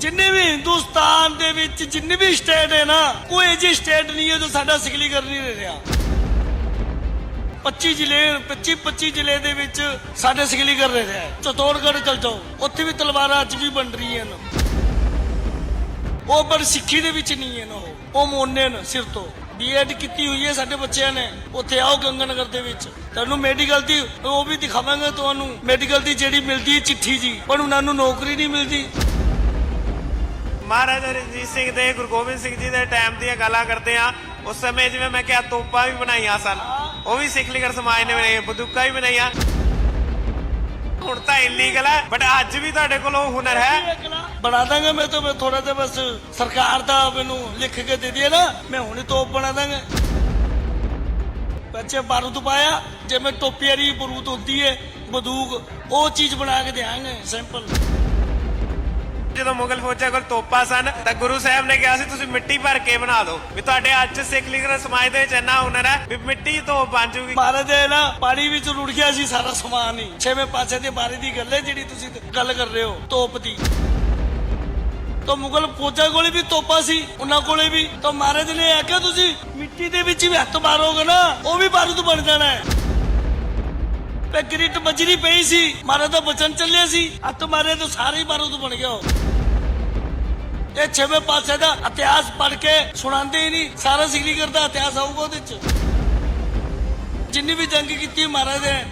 ਜਿੰਨੇ ਵੀ ਹਿੰਦੁਸਤਾਨ ਦੇ ਵਿੱਚ ਜਿੰਨੇ ਵੀ ਸਟੇਟ ਹੈ ਨਾ, ਕੋਈ ਅਜਿਹੀ ਸਟੇਟ ਨਹੀਂ ਹੈ ਜੋ ਸਾਡਾ ਸਿਕਲੀਕਰਨ ਨਹੀਂ ਦੇ ਰਿਹਾ। 25 ਜ਼ਿਲ੍ਹੇ 25 25 ਜ਼ਿਲ੍ਹੇ ਦੇ ਵਿੱਚ ਸਾਡੇ ਸਿਕਲੀਕਰਨ ਦੇ ਰਿਹਾ ਚਤੌੜਗੜ੍ਹ ਚਲ ਜਾਓ, ਉੱਥੇ ਵੀ ਤਲਵਾਰਾਂ ਅੱਜ ਵੀ ਬਣ ਰਹੀਆਂ ਨੇ। ਉਹ ਪਰ ਸਿੱਖੀ ਦੇ ਵਿੱਚ ਨਹੀਂ ਹੈ ਨਾ ਉਹ। ਉਹ ਮੋਨੇ ਨੇ ਸਿਰ ਤੋਂ। ਬੀਐਡ ਕੀਤੀ ਹੋਈ ਹੈ ਸਾਡੇ ਬੱਚਿਆਂ ਨੇ। ਉੱਥੇ ਆਓ ਗੰਗਨਗਰ ਦੇ ਵਿੱਚ। ਤੁਹਾਨੂੰ ਮੈਡੀਕਲ ਦੀ, ਉਹ ਵੀ ਦਿਖਾਵਾਂਗੇ ਤੁਹਾਨੂੰ। ਮੈਡੀਕਲ ਦੀ ਜਿਹੜੀ ਮਿਲਦੀ ਹੈ ਚਿੱਠੀ ਜੀ, ਪਰ ਉਹਨਾਂ ਨੂੰ ਨੌਕਰੀ ਨਹੀਂ ਮਿਲਦੀ। ਮਹਾਰਾਜਾ ਰਣਜੀਤ ਸਿੰਘ ਦੇ, ਗੁਰੂ ਗੋਬਿੰਦ ਸਿੰਘ ਜੀ ਦੇ ਟਾਈਮ ਦੀਆਂ ਗੱਲਾਂ ਕਰਦੇ ਆ ਉਸ ਸਮੇਂ ਜਿਵੇਂ ਮੈਂ ਕਿਹਾ, ਤੋਪਾਂ ਵੀ ਬਣਾਈਆਂ ਸਨ। ਉਹ ਵੀ ਸਿੱਖ ਲਿਗਰ ਸਮਾਜ ਨੇ ਬਣਾਈਆਂ, ਬੰਦੂਕਾਂ ਵੀ ਬਣਾਈਆਂ। ਹੁਣ ਤਾਂ ਇਲੀਗਲ ਹੈ ਬਟ ਅੱਜ ਵੀ ਤੁਹਾਡੇ ਕੋਲ ਉਹ ਹੁਨਰ ਹੈ। ਬਣਾ ਦਾਂਗਾ ਮੈਂ ਤਾਂ ਥੋੜਾ ਜਿਹਾ ਬਸ ਸਰਕਾਰ ਦਾ ਮੈਨੂੰ ਲਿਖ ਕੇ ਦੇ ਦਿਏ ਨਾ, ਮੈਂ ਹੁਣੇ ਤੋਪ ਬਣਾ ਦਾਂਗਾ। ਬੱਚੇ ਬਾਰੂਦ ਪਾਇਆ ਜਿਵੇਂ ਟੋਪੀ ਵਾਲੀ ਬਰੂਦ ਹੁੰਦੀ ਹੈ ਬੰਦੂਕ, ਉਹ ਚੀਜ਼ ਬਣਾ ਕੇ ਦੇਾਂਗੇ ਸੈਂਪਲ ਜਦੋਂ ਮੁਗਲ ਫੌਜਾਂ ਕੋਲ ਤੋਪਾਂ ਸਨ, ਤਾਂ ਗੁਰੂ ਸਾਹਿਬ ਨੇ ਕਿਹਾ ਸੀ, ਤੁਸੀਂ ਮਿੱਟੀ ਭਰ ਕੇ ਬਣਾ ਦਿਓ। ਵੀ ਤੁਹਾਡੇ ਅੱਜ ਸਿੱਖ ਲਿਗਰ ਸਮਾਜ ਦੇ ਵਿੱਚ ਇੰਨਾ ਹੁਨਰ ਹੈ ਵੀ ਮਿੱਟੀ ਤੋਂ ਬਣ ਜੂਗੀ। ਮਹਾਰਾਜ ਦੇ ਨਾ ਪਾਣੀ ਵਿੱਚ ਰੁੜ ਗਿਆ ਸੀ, ਸਾਰਾ ਸਮਾਨ ਹੀ। ਛੇਵੇਂ ਪਾਸੇ ਦੇ ਬਾਰੇ ਦੀ ਗੱਲ ਹੈ, ਜਿਹੜੀ ਤੁਸੀਂ ਗੱਲ ਕਰ ਰਹੇ ਹੋ ਤੋਪ ਦੀ। ਤਾਂ ਮੁਗਲ ਫੌਜਾਂ ਕੋਲੇ ਵੀ ਤੋਪਾ ਸੀ, ਉਹਨਾਂ ਕੋਲੇ ਵੀ। ਤਾਂ ਮਹਾਰਾਜ ਨੇ ਆਖਿਆ, ਤੁਸੀਂ ਮਿੱਟੀ ਦੇ ਵਿੱਚ ਵੀ ਹੱਥ ਮਾਰੋਗੇ ਨਾ, ਉਹ ਵੀ ਬਾਰੂਦ ਬਣ ਜਾਣਾ ਹੈ। ਤੇ ਗ੍ਰਿਟ ਬਜਰੀ ਪਈ ਸੀ। ਮਹਾਰਾਜ ਦਾ ਬਚਨ ਚੱਲਿਆ ਸੀ। ਹੱਥ ਮਾਰੇ ਤਾਂ ਸਾਰੇ ਹੀ ਬਾਰੂਦ ਬਣ ਗਿਆ। ਇਹ ਛੇਵੇਂ ਪਾਸੇ ਦਾ ਇਤਿਹਾਸ ਪੜ੍ਹ ਕੇ ਸੁਣਾਉਂਦੇ ਹੀ ਨਹੀਂ। ਸਾਰਾ ਸਿਗਲੀਗਰ ਦਾ ਇਤਿਹਾਸ ਆਊਗਾ ਉਹਦੇ ਚ। ਜਿੰਨੀ ਵੀ ਜੰਗ ਕੀਤੀ ਮਹਾਰਾਜ ਨੇ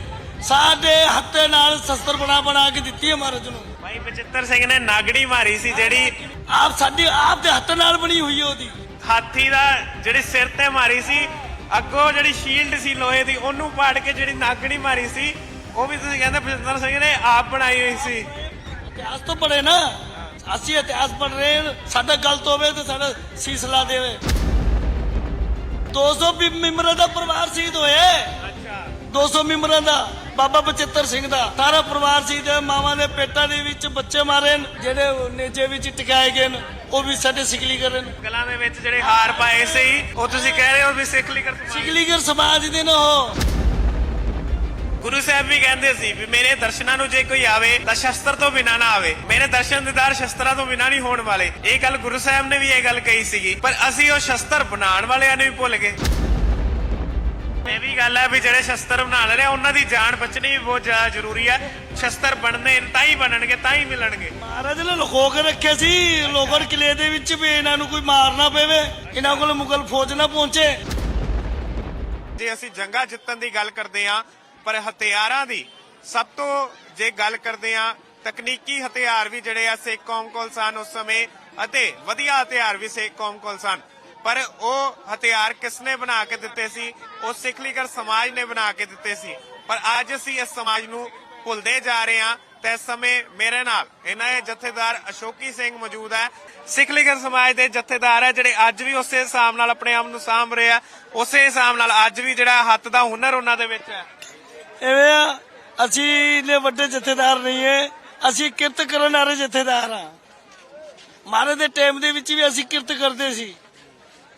ਸਾਡੇ ਹੱਥੇ ਨਾਲ ਸ਼ਸਤਰ ਬਣਾ ਬਣਾ ਕੇ ਦਿੱਤੀ ਹੈ ਮਹਾਰਾਜ ਨੂੰ। ਭਾਈ ਬਚਿੱਤਰ ਸਿੰਘ ਨੇ ਨਾਗੜੀ ਮਾਰੀ ਸੀ ਜਿਹੜੀ ਆਪ ਸਾਡੀ ਆਪ ਦੇ ਹੱਥ ਨਾਲ ਬਣੀ ਹੋਈ ਹੈ ਉਹਦੀ। ਹਾਥੀ ਦਾ ਜਿਹੜੀ ਸਿਰ ਤੇ ਮਾਰੀ ਸੀ ਅੱਗੋਂ ਜਿਹੜੀ ਸ਼ੀਲਡ ਸੀ ਲੋਹੇ ਦੀ ਉਹਨੂੰ ਪਾੜ ਕੇ ਜਿਹੜੀ ਨਾਗਣੀ ਮਾਰੀ ਸੀ ਉਹ ਵੀ ਤੁਸੀਂ ਕਹਿੰਦੇ ਬਚਿੱਤਰ ਸਿੰਘ ਨੇ ਆਪ ਬਣਾਈ ਹੋਈ ਸੀ। ਇਤਿਹਾਸ ਤੋਂ ਪੜੇ ਨਾ ਅਸੀਂ ਇਤਿਹਾਸ ਪੜ ਰਹੇ ਹਾਂ ਸਾਡਾ ਗਲਤ ਹੋਵੇ ਤੇ ਸਾਡਾ ਸੀਸਲਾ ਦੇਵੇ। 200 ਵੀ ਮੈਂਬਰਾਂ ਦਾ ਪਰਿਵਾਰ ਸ਼ਹੀਦ ਹੋਏ ਅੱਛਾ। 200 ਮੈਂਬਰਾਂ ਦਾ। ਬਾਬਾ ਬਚਿੱਤਰ ਸਿੰਘ ਦਾ। ਸਾਰਾ ਪਰਿਵਾਰ ਸੀ ਤੇ ਮਾਵਾਂ ਦੇ ਪੇਟਾਂ ਦੇ ਵਿੱਚ ਬੱਚੇ ਮਾਰੇ ਨੇ ਜਿਹੜੇ ਨੇਜੇ ਵਿੱਚ ਟਿਕਾਏ ਗਏ ਨੇ ਉਹ ਵੀ ਸਾਡੇ ਸਿਕਲੀ ਕਰਨ ਗਲਾਂ ਦੇ ਵਿੱਚ ਜਿਹੜੇ ਹਾਰ ਪਾਏ ਸੀ ਉਹ ਤੁਸੀਂ ਕਹਿ ਰਹੇ ਹੋ ਵੀ ਸਿੱਖ ਲਿਗਰ ਸਮਾਜ? ਸਿਕਲੀਗਰ ਸਮਾਜ ਦੇ ਨੇ ਉਹ। ਗੁਰੂ ਸਾਹਿਬ ਵੀ ਕਹਿੰਦੇ ਸੀ ਵੀ ਮੇਰੇ ਦਰਸ਼ਨਾਂ ਨੂੰ ਜੇ ਕੋਈ ਆਵੇ ਤਾਂ ਸ਼ਸਤਰ ਤੋਂ ਬਿਨਾ ਨਾ ਆਵੇ। ਮੇਰੇ ਦਰਸ਼ਨ ਦੀਦਾਰ ਸ਼ਸਤਰਾਂ ਤੋਂ ਬਿਨਾ ਨਹੀਂ ਹੋਣ ਵਾਲੇ। ਇਹ ਗੱਲ ਗੁਰੂ ਸਾਹਿਬ ਨੇ ਵੀ ਇਹ ਗੱਲ ਕਹੀ ਸੀਗੀ ਪਰ ਅਸੀਂ ਉਹ ਸ਼ਸਤਰ ਬਣਾਉਣ ਵਾਲਿਆਂ ਨੂੰ ਵੀ ਭੁੱਲ ਗਏ। ਇਹ ਵੀ ਗੱਲ ਹੈ ਵੀ ਜਿਹੜੇ ਸ਼ਸਤਰ ਬਣਾ ਰਹੇ ਆ ਉਹਨਾਂ ਦੀ ਜਾਨ ਬਚਣੀ ਵੀ ਬਹੁਤ ਜ਼ਿਆਦਾ ਜ਼ਰੂਰੀ ਹੈ। ਸ਼ਸਤਰ ਬਣਨੇ ਤਾਂ ਹੀ ਬਣਨਗੇ ਤਾਂ ਹੀ ਮਿਲਣਗੇ। ਮਹਾਰਾਜ ਨੇ ਲੁਕੋ ਕੇ ਰੱਖੇ ਸੀ ਲੋਗੜ ਕਿਲੇ ਦੇ ਵਿੱਚ ਵੀ ਇਹਨਾਂ ਨੂੰ ਕੋਈ ਮਾਰ ਨਾ ਪਵੇ ਇਹਨਾਂ ਕੋਲ ਮੁਗਲ ਫੌਜ ਨਾ ਪਹੁੰਚੇ। ਜੇ ਅਸੀਂ ਜੰਗਾਂ ਜਿੱਤਣ ਦੀ ਗੱਲ ਕਰਦੇ ਹਾਂ ਪਰ ਹਥਿਆਰਾਂ ਦੀ ਸਭ ਤੋਂ ਜੇ ਗੱਲ ਕਰਦੇ ਹਾਂ ਤਕਨੀਕੀ ਹਥਿਆਰ ਵੀ ਜਿਹੜੇ ਆ ਸਿੱਖ ਕੌਮ ਕੋਲ ਸਨ ਉਸ ਸਮੇਂ ਅਤੇ ਵਧੀਆ ਹਥਿਆਰ ਵੀ ਸਿੱਖ ਕੌਮ ਕੋਲ ਸਨ। ਪਰ ਉਹ ਹਥਿਆਰ ਕਿਸਨੇ ਬਣਾ ਕੇ ਦਿੱਤੇ ਸੀ? ਉਹ ਸਿੱਖ ਲੀਗਰ ਸਮਾਜ ਨੇ ਬਣਾ ਕੇ ਦਿੱਤੇ ਸੀ। ਪਰ ਅੱਜ ਅਸੀਂ ਇਸ ਸਮਾਜ ਨੂੰ ਭੁੱਲਦੇ ਜਾ ਰਹੇ ਹਾਂ ਤੇ ਇਸ ਸਮੇਂ ਮੇਰੇ ਨਾਲ ਇਹਨਾਂ ਦੇ ਜਥੇਦਾਰ ਅਸ਼ੋਕੀ ਸਿੰਘ ਮੌਜੂਦ ਹੈ। ਸਿੱਖ ਲੀਗਰ ਸਮਾਜ ਦੇ ਜਥੇਦਾਰ ਹੈ ਜਿਹੜੇ ਅੱਜ ਵੀ ਉਸੇ ਹਿਸਾਬ ਨਾਲ ਆਪਣੇ ਆਪ ਨੂੰ ਸਾਂਭ ਰਹੇ ਆ। ਉਸੇ ਹਿਸਾਬ ਨਾਲ ਅੱਜ ਵੀ ਜਿਹੜਾ ਹੱਥ ਦਾ ਹੁਨਰ ਉਹਨਾਂ ਦੇ ਵਿੱਚ ਹੈ। ਐਵੇਂ ਆ, ਅਸੀਂ ਨੇ ਵੱਡੇ ਜਥੇਦਾਰ ਨਹੀਂ ਹੈ। ਅਸੀਂ ਕਿਰਤ ਕਰਨ ਵਾਲੇ ਜਥੇਦਾਰ ਆ ਮਹਾਰਾਜ ਦੇ ਟਾਈਮ ਦੇ ਵਿੱਚ ਵੀ ਅਸੀਂ ਕਿਰਤ ਕਰਦੇ ਸੀ।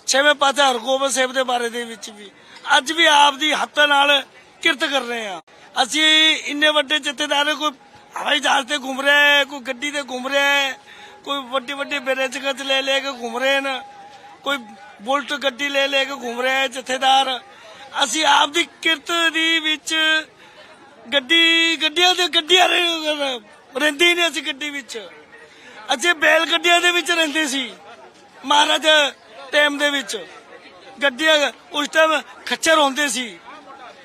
ਛੇਵੇਂ ਪਾਸੇ ਹਰਗੋਬਿੰਦ ਸਾਹਿਬ ਦੇ ਬਾਰੇ ਦੇ ਵਿੱਚ ਵੀ। ਅੱਜ ਵੀ ਆਪ ਦੀ ਹੱਥ ਨਾਲ ਕਿਰਤ ਕਰ ਰਹੇ ਆ ਅਸੀਂ ਇੰਨੇ ਵੱਡੇ ਜਥੇਦਾਰ ਕੋਈ ਹਵਾਈ ਜਹਾਜ਼ ਤੇ ਘੁੰਮ ਰਿਹਾ ਕੋਈ ਗੱਡੀ ਤੇ ਘੁੰਮ ਰਿਹਾ ਕੋਈ ਵੱਡੀ ਵੱਡੀ ਬੇਰਜਗਤ ਲੈ ਲੈ ਕੇ ਘੁੰਮ ਰਹੇ ਨੇ ਕੋਈ ਬੁਲਟ ਗੱਡੀ ਲੈ ਲੈ ਕੇ ਘੁੰਮ ਰਿਹਾ ਜਥੇਦਾਰ। ਅਸੀਂ ਆਪ ਦੀ ਕਿਰਤ ਦੀ ਵਿੱਚ ਗੱਡੀ, ਗੱਡੀਆਂ ਦੇ ਗੱਡੀਆਂ ਰਹਿ- ਨਹੀਂ ਅਸੀਂ ਗੱਡੀ ਵਿੱਚ। ਅਜੇ ਬੈਲ ਗੱਡੀਆਂ ਦੇ ਵਿੱਚ ਰਹਿੰਦੇ ਸੀ। ਮਹਾਰਾਜ ਟਾਈਮ ਦੇ ਵਿੱਚ ਗੱਡੀਆਂ ਉਸ ਟਾਈਮ ਖੱਚਰ ਹੁੰਦੇ ਸੀ।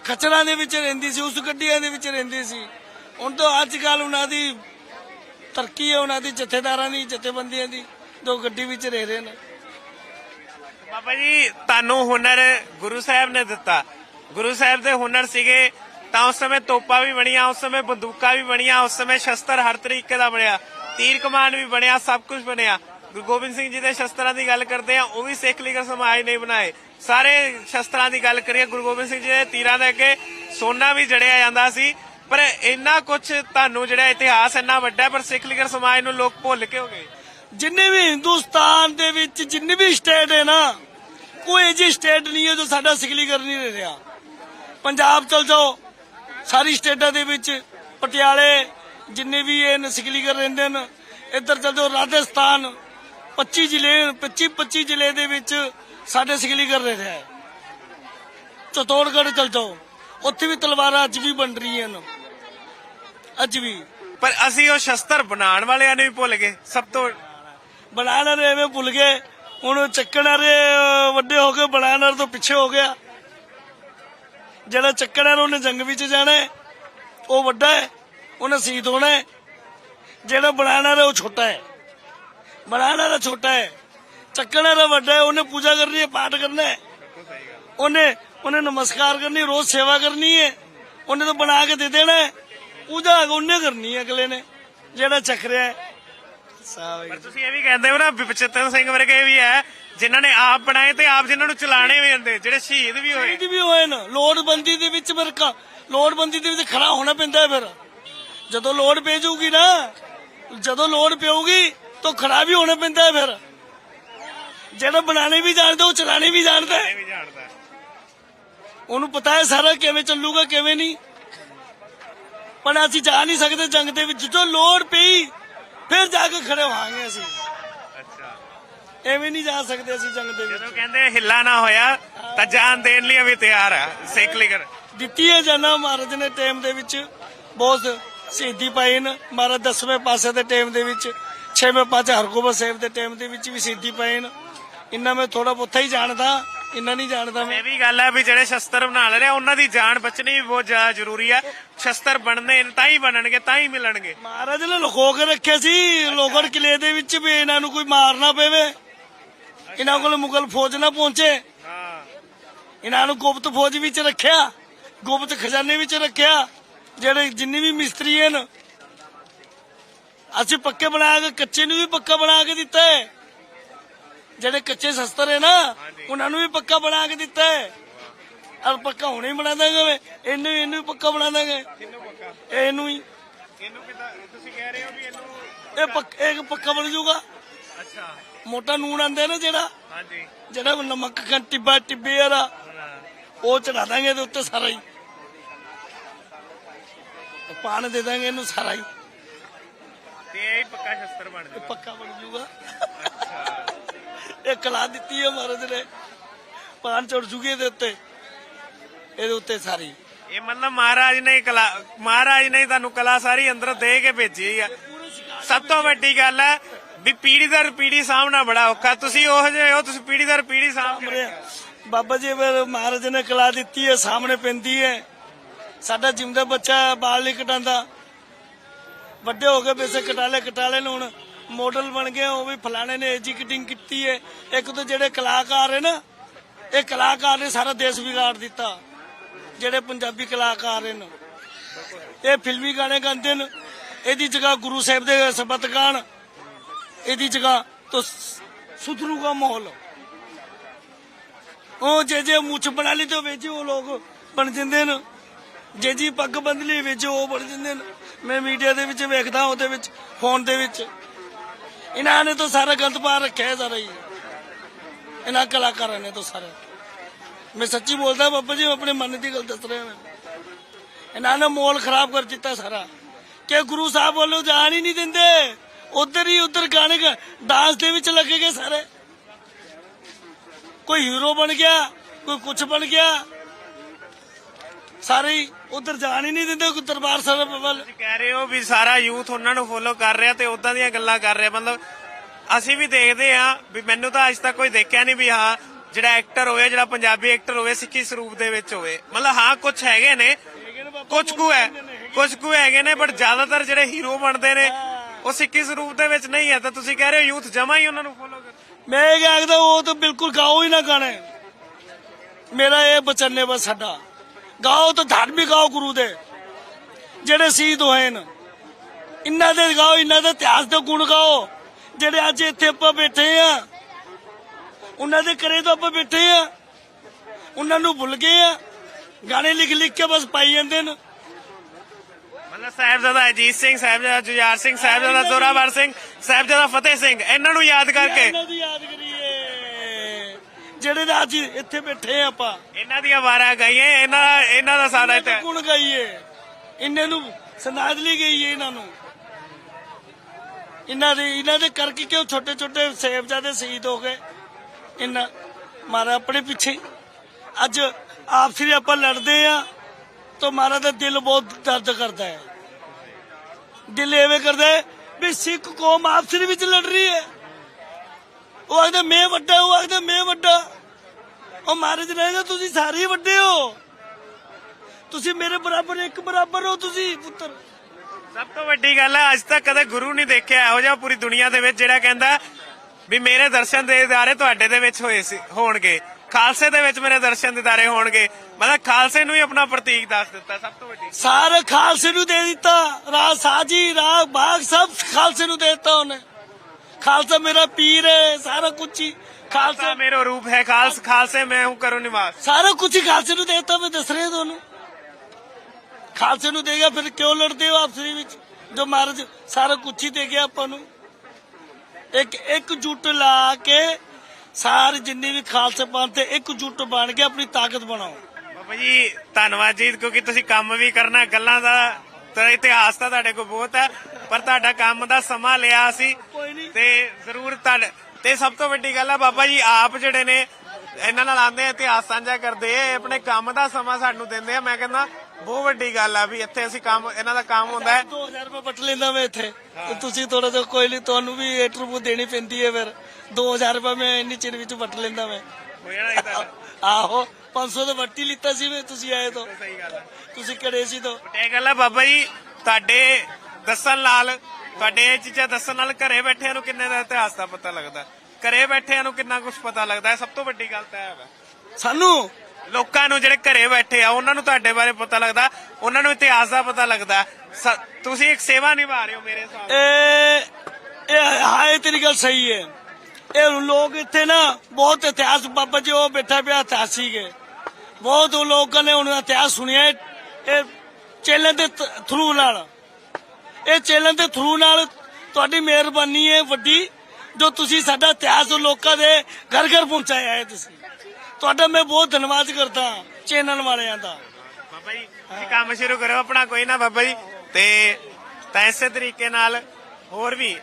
ਖੱਚਰਾਂ ਦੇ ਵਿੱਚ ਰਹਿੰਦੀ ਸੀ, ਉਸ ਗੱਡੀਆਂ ਦੇ ਵਿੱਚ ਰਹਿੰਦੇ ਸੀ। ਹੁਣ ਤਾਂ ਅੱਜ ਕੱਲ ਉਹਨਾਂ ਦੀ ਤਰੱਕੀ ਹੈ, ਉਹਨਾਂ ਦੀ ਜਥੇਦਾਰਾਂ ਦੀ, ਜਥੇਬੰਦੀਆਂ ਦੀ ਜੋ ਗੱਡੀ ਵਿੱਚ ਰਹਿ ਰਹੇ ਨੇ। ਬਾਬਾ ਜੀ, ਤੁਹਾਨੂੰ ਹੁਨਰ ਗੁਰੂ ਸਾਹਿਬ ਨੇ ਦਿੱਤਾ। ਗੁਰੂ ਸਾਹਿਬ ਦੇ ਹੁਨਰ ਸੀਗੇ, ਤਾਂ ਉਸ ਸਮੇਂ ਤੋਪਾਂ ਵੀ ਬਣੀਆਂ, ਉਸ ਸਮੇਂ ਬੰਦੂਕਾਂ ਵੀ ਬਣੀਆਂ, ਉਸ ਸਮੇਂ ਸ਼ਸਤਰ ਹਰ ਤਰੀਕੇ ਦਾ ਬਣਿਆ, ਤੀਰ ਕਮਾਨ ਵੀ ਬਣਿਆ, ਸਭ ਕੁਝ ਬਣਿਆ। ਗੁਰੂ ਗੋਬਿੰਦ ਸਿੰਘ ਜੀ ਦੇ ਸ਼ਸਤਰਾਂ ਦੀ ਗੱਲ ਕਰਦੇ ਆ, ਉਹ ਵੀ ਸਿੱਖ ਲੀਗਰ ਸਮਾਜ ਨੇ ਬਣਾਏ। ਸਾਰੇ ਸ਼ਸਤਰਾਂ ਦੀ ਗੱਲ ਕਰੀਏ, ਗੁਰੂ ਗੋਬਿੰਦ ਸਿੰਘ ਜੀ ਦੇ ਤੀਰਾਂ ਦੇ ਅੱਗੇ ਸੋਨਾ ਵੀ ਜੜਿਆ ਜਾਂਦਾ ਸੀ। ਪਰ ਇੰਨਾ ਕੁਝ ਤੁਹਾਨੂੰ ਜਿਹੜਾ ਇਤਿਹਾਸ ਇੰਨਾ ਵੱਡਾ ਪਰ ਸਿੱਖ ਲੀਗਰ ਸਮਾਜ ਨੂੰ ਲੋਕ ਭੁੱਲ ਕੇ ਹੋ ਗਏ? ਜਿੰਨੇ ਵੀ ਹਿੰਦੁਸਤਾਨ ਦੇ ਵਿੱਚ ਜਿੰਨੇ ਵੀ ਸਟੇਟ ਹੈ ਨਾ, ਕੋਈ ਅਜਿਹੀ ਸਟੇਟ ਨਹੀਂ ਹੈ ਜੋ ਸਾਡਾ ਸਿਕਲੀਕਰਨ ਨਹੀਂ ਰਿਹਾ। ਪੰਜਾਬ ਚਲ ਜਾਓ, ਸਾਰੀ ਸਟੇਟਾਂ ਦੇ ਵਿੱਚ ਪਟਿਆਲੇ ਜਿੰਨੇ ਵੀ ਇਹ ਸਿਕਲੀਕਰਨ ਰਹਿੰਦੇ ਨੇ, ਇੱਧਰ ਚਲ ਜਾਓ, ਰਾਜਸਥਾਨ 25 ਜ਼ਿਲ੍ਹੇ 25 25 ਜ਼ਿਲ੍ਹੇ ਦੇ ਵਿੱਚ ਸਾਡੇ ਸਿਗਲੀ ਕਰ ਰਹੇ ਹੈ ਚਤੌੜਗੜ੍ਹ ਚਲ ਜਾਓ। ਉੱਥੇ ਵੀ ਤਲਵਾਰਾਂ ਅੱਜ ਵੀ ਬਣ ਰਹੀਆਂ ਨੇ। ਅੱਜ ਵੀ। ਪਰ ਅਸੀਂ ਉਹ ਸ਼ਸਤਰ ਬਣਾਉਣ ਵਾਲਿਆਂ ਨੂੰ ਵੀ ਭੁੱਲ ਗਏ। ਸਭ ਤੋਂ ਬਣਾਉਣ ਵਾਲੇ ਐਵੇਂ ਭੁੱਲ ਗਏ। ਹੁਣ ਚੱਕਣ ਵਾਲੇ ਵੱਡੇ ਹੋ ਕੇ ਬਣਾਉਣ ਵਾਲੇ ਤੋਂ ਪਿੱਛੇ ਹੋ ਗਿਆ। ਜਿਹੜਾ ਚੱਕਣ ਵਾਲਾ ਉਹਨੇ ਜੰਗ ਵਿੱਚ ਜਾਣਾ ਉਹ ਵੱਡਾ ਹੈ ਉਹਨੇ ਸ਼ਹੀਦ ਹੋਣਾ ਹੈ। ਜਿਹੜਾ ਬਣਾਉਣ ਵਾਲਾ ਉਹ ਛੋਟਾ ਹੈ। ਬਣਾਉਣ ਵਾਲਾ ਛੋਟਾ ਹੈ। ਚੱਕਣ ਵਾਲਾ ਵੱਡਾ ਹੈ ਉਹਨੇ ਪੂਜਾ ਕਰਨੀ ਹੈ ਪਾਠ ਕਰਨਾ ਹੈ। ਉਹਨੇ ਉਹਨੇ ਨਮਸਕਾਰ ਕਰਨੀ ਰੋਜ਼ ਸੇਵਾ ਕਰਨੀ ਹੈ। ਉਹਨੇ ਤਾਂ ਬਣਾ ਕੇ ਦੇ ਦੇਣਾ ਹੈ। ਪੂਜਾ ਉਹਨੇ ਕਰਨੀ ਹੈ ਅਗਲੇ ਨੇ ਜਿਹੜਾ ਚੱਕ ਰਿਹਾ ਹੈ। ਪਰ ਤੁਸੀਂ ਇਹ ਵੀ ਕਹਿੰਦੇ ਹੋ ਨਾ ਬਚਿੱਤਰ ਸਿੰਘ ਵਰਗੇ ਵੀ ਹੈ ਜਿਨ੍ਹਾਂ ਨੇ ਆਪ ਬਣਾਏ ਤੇ ਆਪ ਜਿਨ੍ਹਾਂ ਨੂੰ ਚਲਾਣੇ ਵੀ ਆਉਂਦੇ ਜਿਹੜੇ ਸ਼ਹੀਦ ਵੀ ਹੋਏ। ਸ਼ਹੀਦ ਵੀ ਹੋਏ ਨਾ। ਲੋੜਬੰਦੀ ਦੇ ਵਿੱਚ ਫਿਰ ਕ- ਲੋੜਬੰਦੀ ਦੇ ਵਿੱਚ ਖੜਾ ਹੋਣਾ ਪੈਂਦਾ ਹੈ ਫਿਰ। ਜਦੋਂ ਲੋੜ ਪੈ ਜਾਊਗੀ ਨਾ ਜਦੋਂ ਲੋੜ ਪਊਗੀ ਤਾਂ ਖੜਾ ਵੀ ਹੋਣਾ ਪੈਂਦਾ ਹੈ ਫਿਰ। ਜਿਹੜਾ ਬਣਾਣੇ ਵੀ ਜਾਣਦਾ ਉਹ ਚਲਾਣੇ ਵੀ ਜਾਣਦਾ ਹੈ। ਇਹ ਵੀ ਜਾਣਦਾ ਉਹਨੂੰ ਪਤਾ ਹੈ ਸਾਰਾ ਕਿਵੇਂ ਚੱਲੂਗਾ ਕਿਵੇਂ ਨਹੀਂ। ਪਰ ਅਸੀਂ ਜਾ ਨਹੀਂ ਸਕਦੇ ਜੰਗ ਦੇ ਵਿੱਚ। ਜਦੋਂ ਲੋੜ ਪਈ ਫਿਰ ਜਾ ਕੇ ਖੜੇ ਹੋਵਾਂਗੇ ਅਸੀਂ। ਅੱਛਾ। ਐਵੇਂ ਨਹੀਂ ਜਾ ਸਕਦੇ ਅਸੀਂ ਜੰਗ ਦੇ ਵਿੱਚ। ਜਦੋਂ ਕਹਿੰਦੇ ਹਿੱਲਾ ਨਾ ਹੋਇਆ ਤਾਂ ਜਾਨ ਦੇਣ ਲਈ ਵੀ ਤਿਆਰ ਆ। ਸਿੱਖ ਲੀਗਰ ਦਿੱਤੀ ਹੈ ਜਾਨਾ ਮਹਾਰਾਜ ਨੇ ਟਾਈਮ ਦੇ ਵਿੱਚ। ਬਹੁਤ ਸ਼ਹੀਦੀ ਪਾਈ ਨੇ। ਮਹਾਰਾਜ ਦਸਵੇਂ ਪਾਸੇ ਦੇ ਟਾਈਮ ਦੇ ਵਿੱਚ। ਛੇਵੇਂ ਪਾਸੇ ਹਰਗੋਬਿੰਦ ਸਾਹਿਬ ਦੇ ਟਾਈਮ ਦੇ ਵਿੱਚ ਵੀ ਸ਼ਹੀਦੀ ਪਾਏ ਨੇ। ਇੰਨਾ ਮੈਂ ਥੋੜਾ ਬਹੁਤਾ ਹੀ ਜਾਣਦਾ ਇੰਨਾ ਨਹੀਂ ਜਾਣਦਾ ਮੈਂ। ਇਹ ਵੀ ਗੱਲ ਹੈ ਵੀ ਜਿਹੜੇ ਸ਼ਸਤਰ ਬਣਾ ਲੈ ਰਹੇ ਆ, ਉਹਨਾਂ ਦੀ ਜਾਨ ਬਚਣੀ ਵੀ ਬਹੁਤ ਜ਼ਿਆਦਾ ਜ਼ਰੂਰੀ ਹੈ ਸ਼ਸਤਰ ਬਣਨੇ ਨੇ ਤਾਂ ਹੀ ਬਣਨਗੇ ਤਾਂ ਹੀ ਮਿਲਣਗੇ। ਮਹਾਰਾਜ ਨੇ ਲੁਕੋ ਕੇ ਰੱਖਿਆ ਸੀ ਲੋਗੜ ਕਿਲੇ ਦੇ ਵਿੱਚ ਵੀ ਇਹਨਾਂ ਨੂੰ ਕੋਈ ਮਾਰ ਨਾ ਪਵੇ। ਇਹਨਾਂ ਕੋਲ ਮੁਗਲ ਫੌਜ ਨਾ ਪਹੁੰਚੇ। ਹਾਂ। ਇਹਨਾਂ ਨੂੰ ਗੁਪਤ ਫੌਜ ਵਿੱਚ ਰੱਖਿਆ ਗੁਪਤ ਖਜ਼ਾਨੇ ਵਿੱਚ ਰੱਖਿਆ ਜਿਹੜੇ ਜਿੰਨੇ ਵੀ ਮਿਸਤਰੀ ਹਨ ਅਸੀਂ ਪੱਕੇ ਬਣਾ ਕੇ ਕੱਚੇ ਨੂੰ ਵੀ ਪੱਕਾ ਬਣਾ ਕੇ ਦਿੱਤਾ। ਹੈ ਜਿਹੜੇ ਕੱਚੇ ਸ਼ਸਤਰ ਹੈ ਨਾ ਉਹਨਾਂ ਨੂੰ ਵੀ ਪੱਕਾ ਬਣਾ ਕੇ ਦਿੱਤਾ। ਹੈ ਔਰ ਪੱਕਾ ਹੁਣੇ ਹੀ ਬਣਾ ਦਾਂਗੇ ਵੇ। ਇਹਨੂੰ ਇਹਨੂੰ ਵੀ ਪੱਕਾ ਬਣਾ ਦਾਂਗੇ ਇਹਨੂੰ ਹੀ। ਇਹਨੂੰ ਕਿਦਾਂ ਤੁਸੀਂ ਕਹਿ ਰਹੇ ਹੋ ਵੀ ਇਹਨੂੰ ਇਹ ਪੱਕ ਇਹ ਪੱਕਾ ਬਣ ਜਾਊਗਾ। ਅੱਛਾ। ਮੋਟਾ ਨੂਨ ਆਂਦਾ ਨਾ ਜਿਹੜਾ। ਹਾਂਜੀ। ਜਿਹੜਾ ਨਮਕ ਖਾ ਟਿੱਬਾ ਟਿੱਬੇ ਵਾਲਾ। ਉਹ ਚੜਾ ਦਾਂਗੇ ਇਹਦੇ ਉੱਤੇ ਸਾਰਾ ਹੀ। ਪਾਣ ਦੇ ਦਾਂਗੇ ਇਹਨੂੰ ਸਾਰਾ ਹੀ। ਤੇ ਇਹ ਪੱਕਾ ਸ਼ਸਤਰ ਬਣ ਇਹ ਜਾਊਗਾ। ਪੱਕਾ ਬਣ ਜਾਊਗਾ। ਇਹ ਕਲਾ ਦਿੱਤੀ ਹੈ ਮਹਾਰਾਜ ਨੇ। ਪਾਣ ਚੜ ਜੂਗੀ ਇਹਦੇ ਉੱਤੇ। ਇਹਦੇ ਉੱਤੇ ਸਾਰੀ। ਇਹ ਮਤਲਬ ਮਹਾਰਾਜ ਨੇ ਕਲਾ ਮਹਾਰਾਜ ਨੇ ਤੁਹਾਨੂੰ ਕਲਾ ਸਾਰੀ ਅੰਦਰ ਦੇ ਕੇ ਭੇਜੀ ਹੈ ਸਭ ਤੋਂ ਵੱਡੀ ਗੱਲ ਹੈ ਵੀ ਪੀੜੀ ਦਰ ਪੀੜੀ ਸਾਹਮਣਾ ਬੜਾ ਔਖਾ। ਤੁਸੀਂ ਉਹ ਜਿਹੇ ਹੋ ਤੁਸੀਂ ਪੀੜੀ ਦਰ ਪੀੜੀ ਸਾਹਮਣੇ ਬਾਬਾ ਜੀ ਫਿਰ ਮਹਾਰਾਜ ਨੇ ਕਲਾ ਦਿੱਤੀ ਹੈ ਸਾਹਮਣੇ ਪੈਂਦੀ ਹੈ। ਸਾਡਾ ਜਿੰਦਾ ਬੱਚਾ ਬਾਲ ਨਹੀਂ ਕਟਾਉਂਦਾ। ਵੱਡੇ ਹੋ ਗਏ ਵੈਸੇ ਕਟਾਲੇ ਕਟਾਲੇ ਨੂੰ ਹੁਣ ਮਾਡਲ ਬਣ ਗਏ ਉਹ ਵੀ ਫਲਾਣੇ ਨੇ ਏਜੀ ਕਟਿੰਗ ਕੀਤੀ ਹੈ ਇੱਕ ਤੋਂ ਜਿਹੜੇ ਕਲਾਕਾਰ ਹੈ ਨਾ, ਇਹ ਕਲਾਕਾਰ ਨੇ ਸਾਰਾ ਦੇਸ਼ ਵਿਗਾੜ ਦਿੱਤਾ, ਜਿਹੜੇ ਪੰਜਾਬੀ ਕਲਾਕਾਰ ਹਨ ਇਹ ਫਿਲਮੀ ਗਾਣੇ ਗਾਉਂਦੇ ਨੇ, ਇਹਦੀ ਜਗ੍ਹਾ ਗੁਰੂ ਸਾਹਿਬ ਦੇ ਸਬਤ ਗਾਣ, ਇਹਦੀ ਜਗ੍ਹਾ ਤੋਂ ਸੁਧਰੂਗਾ ਮਾਹੌਲ। ਉਹ ਜੇ ਜੇ ਮੁੱਛ ਬਣਾ ਲਈ ਤੇ ਵਿੱਚ, ਉਹ ਲੋਕ ਬਣ ਜਾਂਦੇ ਨੇ। ਜੇ ਜੀ ਪੱਗ ਬੰਦ ਲਈ, ਵਿੱਚ, ਉਹ ਬਣ ਜਾਂਦੇ ਨੇ। ਮੈਂ ਮੀਡੀਆ ਦੇ ਵਿੱਚ ਵੇਖਦਾ ਉਹਦੇ ਵਿੱਚ, ਫੋਨ ਦੇ ਵਿੱਚ। ਇਹਨਾਂ ਨੇ ਤਾਂ ਸਾਰਾ ਗਲਤ ਪਾ ਰੱਖਿਆ ਸਾਰਾ ਹੀ। ਇਹਨਾਂ ਕਲਾਕਾਰਾਂ ਨੇ ਤਾਂ ਸਾਰਾ। ਮੈਂ ਸੱਚੀ ਬੋਲਦਾ, ਬਾਬਾ ਜੀ ਆਪਣੇ ਮਨ ਦੀ ਗੱਲ ਦੱਸ ਰਿਹਾ ਮੈਂ ਇਹਨਾਂ ਨੇ ਮੋਲ ਖਰਾਬ ਕਰ ਦਿੱਤਾ ਸਾਰਾ। ਕਿ ਗੁਰੂ ਸਾਹਿਬ ਵੱਲੋਂ ਜਾਣ ਹੀ ਨਹੀਂ ਦਿੰਦੇ। ਉਧਰ ਹੀ ਉਧਰ ਗਾਣੇ ਡਾਂਸ ਦੇ ਵਿੱਚ ਲੱਗੇ ਗਏ ਸਾਰੇ। ਕੋਈ ਹੀਰੋ ਬਣ ਗਿਆ, ਕੋਈ ਕੁਝ ਬਣ ਗਿਆ। ਸਾਰੇ ਉਧਰ ਜਾਣ ਹੀ ਨਹੀਂ ਦਿੰਦੇ ਕੋਈ ਦਰਬਾਰ ਸਾਹਿਬ ਵੱਲ। ਤੁਸੀਂ ਕਹਿ ਰਹੇ ਹੋ ਵੀ ਸਾਰਾ ਯੂਥ ਉਹਨਾਂ ਨੂੰ ਫੋਲੋ ਕਰ ਰਿਹਾ ਤੇ ਉਦਾਂ ਦੀਆਂ ਗੱਲਾਂ ਕਰ ਰਿਹਾ। ਮਤਲਬ ਅਸੀਂ ਵੀ ਦੇਖਦੇ ਆ ਵੀ ਮੈਨੂੰ ਤਾਂ ਅੱਜ ਤੱਕ ਕੋਈ ਦੇਖਿਆ ਨਹੀਂ ਵੀ ਹਾਂ ਜਿਹੜਾ ਐਕਟਰ ਹੋਵੇ ਜਿਹੜਾ ਪੰਜਾਬੀ ਐਕਟਰ ਹੋਵੇ ਸਿੱਖੀ ਸਰੂਪ ਦੇ ਵਿੱਚ ਹੋਵੇ। ਮਤਲਬ ਹਾਂ ਕੁਝ ਹੈਗੇ ਨੇ ਕੁਝ ਕੁ ਹੈ ਕੁਝ ਕੁ ਹੈਗੇ ਨੇ ਬਟ ਜ਼ਿਆਦਾਤਰ ਜਿਹੜੇ ਹੀਰੋ ਬਣਦੇ ਨੇ ਉਹ ਸਿੱਖੀ ਸਰੂਪ ਦੇ ਵਿੱਚ ਨਹੀਂ ਹੈ। ਤਾਂ ਤੁਸੀਂ ਕਹਿ ਰਹੇ ਹੋ ਯੂਥ ਜਮਾ ਹੀ ਉਹਨਾਂ ਨੂੰ ਫੋਲੋ ਕਰ ਮੈਂ ਇਹ ਆਖਦਾ ਉਹ ਤਾਂ ਬਿਲਕੁਲ ਗਾਓ ਹੀ ਨਾ ਗਾਣੇ। ਮੇਰਾ ਇਹ ਬਚਨ ਨੇ ਬਸ ਸਾਡਾ। ਗਾਓ ਤਾਂ ਧਾਰਮਿਕ ਗਾਓ ਗੁਰੂ ਦੇ ਜਿਹੜੇ ਸ਼ਹੀਦ ਹੋਏ ਨੇ। ਇਹਨਾਂ ਦੇ ਗਾਓ ਇਹਨਾਂ ਦੇ ਇਤਿਹਾਸ ਦੇ ਗੁਣ ਗਾਓ ਜਿਹੜੇ ਅੱਜ ਇੱਥੇ ਆਪਾਂ ਬੈਠੇ ਆ। ਉਹਨਾਂ ਦੇ ਕਰੇ ਤੋਂ ਆਪਾਂ ਬੈਠੇ ਆ। ਉਹਨਾਂ ਨੂੰ ਭੁੱਲ ਗਏ ਆ। ਗਾਣੇ ਲਿਖ ਲਿਖ ਕੇ ਬਸ ਪਾਈ ਜਾਂਦੇ ਨੇ। ਮਤਲਬ ਸਾਹਿਬਜ਼ਾਦਾ ਅਜੀਤ ਸਿੰਘ ਸਾਹਿਬਜ਼ਾਦਾ ਜੁਝਾਰ ਸਿੰਘ ਸਾਹਿਬਜ਼ਾਦਾ ਜ਼ੋਰਾਵਰ ਸਿੰਘ ਸਾਹਿਬਜ਼ਾਦਾ ਫਤਿਹ ਸਿੰਘ ਇਹਨਾਂ ਨੂੰ ਯਾਦ ਕਰਕੇ। ਇਹਨਾਂ ਦੀ ਜਿਹੜੇ ਦਾ ਅੱਜ ਇੱਥੇ ਬੈਠੇ ਆ ਆਪਾਂ। ਇਹਨਾਂ ਦੀਆਂ ਵਾਰਾਂ ਗਾਈਆਂ ਇਹਨਾਂ ਦਾ ਇਹਨਾਂ ਦਾ ਸਾਡਾ ਇੱਥੇ। ਗੁਣ ਗਾਈਏ? ਇੰਨੇ ਨੂੰ ਸੰਦਾਜ ਲਈ ਗਈ ਹੈ ਇਹਨਾਂ ਨੂੰ। ਇਹਨਾਂ ਦੇ ਇਹਨਾਂ ਦੇ ਕਰਕੇ ਕਿਉਂ ਛੋਟੇ ਛੋਟੇ ਸੇਬਜ਼ਾਦੇ ਸ਼ਹੀਦ ਹੋ ਗਏ? ਇਹਨਾਂ ਮਾਰਾ ਆਪਣੇ ਪਿੱਛੇ। ਅੱਜ ਆਪਸੀ ਆਪਾਂ ਲੜਦੇ ਆ ਤਾਂ ਮਾਰਾ ਦਾ ਦਿਲ ਬਹੁਤ ਦਰਦ ਕਰਦਾ ਹੈ। ਦਿਲ ਐਵੇਂ ਕਰਦਾ ਵੀ ਸਿੱਖ ਕੌਮ ਆਪਸੀ ਵਿੱਚ ਲੜ ਰਹੀ ਹੈ। ਉਹ ਆਖਦੇ ਮੈਂ ਵੱਡਾ ਉਹ ਆਖਦੇ ਮੈਂ ਵੱਡਾ। ਉਹ ਮਹਾਰਾਜ ਰਹੇਗਾ ਤੁਸੀਂ ਸਾਰੇ ਵੱਡੇ ਹੋ। ਤੁਸੀਂ ਮੇਰੇ ਬਰਾਬਰ ਇੱਕ ਬਰਾਬਰ ਹੋ ਤੁਸੀਂ ਪੁੱਤਰ। ਸਭ ਤੋਂ ਵੱਡੀ ਗੱਲ ਹੈ ਅੱਜ ਤੱਕ ਕਦੇ ਗੁਰੂ ਨਹੀਂ ਦੇਖਿਆ ਇਹੋ ਜਿਹਾ ਪੂਰੀ ਦੁਨੀਆ ਦੇ ਵਿੱਚ ਜਿਹੜਾ ਕਹਿੰਦਾ ਵੀ ਮੇਰੇ ਦਰਸ਼ਨ ਦੇ ਦਿਦਾਰੇ ਤੁਹਾਡੇ ਦੇ ਵਿੱਚ ਹੋਏ ਸੀ ਹੋਣਗੇ। ਖਾਲਸੇ ਦੇ ਵਿੱਚ ਮੇਰੇ ਦਰਸ਼ਨ ਦਿਦਾਰੇ ਹੋਣਗੇ। ਮਤਲਬ ਖਾਲਸੇ ਨੂੰ ਹੀ ਆਪਣਾ ਪ੍ਰਤੀਕ ਦੱਸ ਦਿੱਤਾ ਸਭ ਤੋਂ ਵੱਡੀ ਸਾਰੇ ਖਾਲਸੇ ਨੂੰ ਦੇ ਦਿੱਤਾ ਰਾਜ ਸਾਜੀ ਰਾਗ ਬਾਗ ਸਭ ਖਾਲਸੇ ਨੂੰ ਦੇ ਦਿੱਤਾ ਉਹਨੇ। ਖਾਲਸਾ ਮੇਰਾ ਪੀਰ ਹੈ ਸਾਰਾ ਕੁਝ ਹੀ ਖਾਲਸਾ। ਮੇਰਾ ਰੂਪ ਹੈ ਖਾਲਸ ਖਾਲਸੇ ਮੈਂ ਹੂੰ ਕਰੋ ਨਿਵਾਸ। ਸਾਰਾ ਕੁਝ ਹੀ ਖਾਲਸੇ ਨੂੰ ਦੇ ਦਿੱਤਾ ਮੈਂ ਦੱਸ ਰਿਹਾ ਤੁਹਾਨੂੰ। ਖਾਲਸੇ ਨੂੰ ਦੇਗਾ ਫਿਰ ਕਿਉਂ ਲੜਦੇ ਹੋ ਆਪਸਰੀ ਵਿੱਚ? ਜੋ ਮਹਾਰਾਜ ਸਾਰਾ ਕੁਝ ਹੀ ਦੇ ਗਿਆ ਆਪਾਂ ਨੂੰ। ਇੱਕ ਇੱਕ ਜੁੱਟ ਲਾ ਕੇ ਸਾਰੇ ਜਿੰਨੇ ਵੀ ਖਾਲਸੇ ਪੰਥ ਤੇ ਇੱਕ ਜੁੱਟ ਬਣ ਕੇ ਆਪਣੀ ਤਾਕਤ ਬਣਾਓ। ਬਾਬਾ ਜੀ ਧੰਨਵਾਦ ਜੀ ਕਿਉਂਕਿ ਤੁਸੀਂ ਕੰਮ ਵੀ ਕਰਨਾ ਗੱਲਾਂ ਦਾ ਤਾਂ ਇਤਿਹਾਸ ਤਾਂ ਤੁਹਾਡੇ ਕੋਲ ਬਹੁਤ ਹੈ ਪਰ ਤੁਹਾਡਾ ਕੰਮ ਦਾ ਸਮਾਂ ਲਿਆ ਸੀ ਤੇ ਜ਼ਰੂਰ ਤੁਹਾਡੇ ਤੇ ਸਭ ਤੋਂ ਵੱਡੀ ਗੱਲ ਹੈ ਬਾਬਾ ਜੀ ਆਪ ਜਿਹੜੇ ਨੇ ਇਹਨਾਂ ਨਾਲ ਆਂਦੇ ਇਤਿਹਾਸ ਸਾਂਝਾ ਕਰਦੇ ਆ ਆਪਣੇ ਕੰਮ ਦਾ ਸਮਾਂ ਸਾਨੂੰ ਦਿੰਦੇ ਆ। ਮੈਂ ਕਹਿੰਦਾ ਬਹੁਤ ਵੱਡੀ ਗੱਲ ਆ ਵੀ ਇੱਥੇ ਅਸੀਂ ਕੰਮ ਇਹਨਾਂ ਦਾ ਕੰਮ ਹੁੰਦਾ ਹੈ। 2000 ਰੁਪਏ ਵੱਟ ਲੈਂਦਾ ਮੈਂ ਇੱਥੇ। ਤੇ ਤੁਸੀਂ ਥੋੜਾ ਜਿਹਾ ਕੋਈ ਨਹੀਂ ਤੁਹਾਨੂੰ ਵੀ ਇੰਟਰਵਿਊ ਦੇਣੀ ਪੈਂਦੀ ਹੈ ਫਿਰ। 2000 ਰੁਪਏ ਮੈਂ ਇੰਨੀ ਚਿਰ ਵਿੱਚ ਵੱਟ ਲੈਂਦਾ ਮੈਂ। ਆਹੋ। 500 ਦਾ ਵੱਟੀ ਲਿੱਤਾ ਸੀ ਮੈਂ ਤੁਸੀਂ ਆਏ ਤੋਂ। ਸਹੀ ਗੱਲ ਹੈ ਤੁਸੀਂ ਕਿਹੜੇ ਸੀ ਤੋਂ? ਇਹ ਗੱਲ ਹੈ ਬਾਬਾ ਜੀ ਤੁਹਾਡੇ ਦੱਸਣ ਨਾਲ ਤੁਹਾਡੇ ਇਹ ਚੀਜ਼ਾਂ ਦੱਸਣ ਨਾਲ ਘਰੇ ਬੈਠਿਆਂ ਨੂੰ ਕਿੰਨੇ ਦਾ ਇਤਿਹਾਸ ਦਾ ਪਤਾ ਲੱਗਦਾ? ਘਰੇ ਬੈਠਿਆਂ ਨੂੰ ਕਿੰਨਾ ਕੁਝ ਪਤਾ ਲੱਗਦਾ? ਹੈ ਸਭ ਤੋਂ ਵੱਡੀ ਗੱਲ ਤਾਂ ਇਹ ਹੈਗਾ ਸਾਨੂੰ? ਲੋਕਾਂ ਨੂੰ ਜਿਹੜੇ ਘਰੇ ਬੈਠੇ ਆ ਉਹਨਾਂ ਨੂੰ ਤੁਹਾਡੇ ਬਾਰੇ ਪਤਾ ਲੱਗਦਾ ਉਹਨਾਂ ਨੂੰ ਇਤਿਹਾਸ ਦਾ ਪਤਾ ਲੱਗਦਾ। ਸ- ਤੁਸੀਂ ਇੱਕ ਸੇਵਾ ਨਿਭਾ ਰਹੇ ਹੋ ਮੇਰੇ ਸਾਹਮਣੇ ਇਹ ਇਹ ਹਾਂ ਇਹ ਤੇਰੀ ਗੱਲ ਸਹੀ ਹੈ ਇਹ ਲੋਕ ਇੱਥੇ ਨਾ ਬਹੁਤ ਇਤਿਹਾਸ ਬਾਬਾ ਜੀ ਉਹ ਬੈਠਾ ਪਿਆ ਇਤਿਹਾਸੀ ਕੇ। ਬਹੁਤ ਲੋਕਾਂ ਨੇ ਹੁਣ ਇਤਿਹਾਸ ਸੁਣਿਆ ਹੈ। ਇਹ ਚੈਨਲ ਦੇ ਥਰੂ ਨਾਲ। ਇਹ ਚੈਨਲ ਦੇ ਥਰੂ ਨਾਲ ਤੁਹਾਡੀ ਮਿਹਰਬਾਨੀ ਹੈ ਵੱਡੀ, ਜੋ ਤੁਸੀਂ ਸਾਡਾ ਇਤਿਹਾਸ ਲੋਕਾਂ ਦੇ ਘਰ ਘਰ ਪਹੁੰਚਾਇਆ ਹੈ ਤੁਸੀਂ। ਤੁਹਾਡਾ ਮੈਂ ਬਹੁਤ ਧੰਨਵਾਦ ਕਰਦਾ ਚੈਨਲ ਵਾਲਿਆਂ ਦਾ। ਬਾਬਾ ਜੀ, ਤੁਸੀਂ ਕੰਮ ਸ਼ੁਰੂ ਕਰੋ, ਆਪਣਾ ਕੋਈ ਨਾ ਬਾਬਾ ਜੀ। ਤੇ ਤਾਂ ਇਸੇ ਤਰੀਕੇ ਨਾਲ ਹੋਰ ਵੀ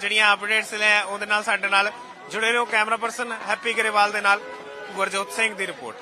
ਜਿਹੜੀਆਂ ਅਪਡੇਟਸ ਨੇ, ਉਹਦੇ ਨਾਲ ਸਾਡੇ ਨਾਲ ਜੁੜੇ ਰਹੋ। ਕੈਮਰਾ ਪਰਸਨ ਹੈਪੀ ਗਰੇਵਾਲ ਦੇ ਨਾਲ ਗੁਰਜੋਤ ਸਿੰਘ ਦੀ ਰਿਪੋਰਟ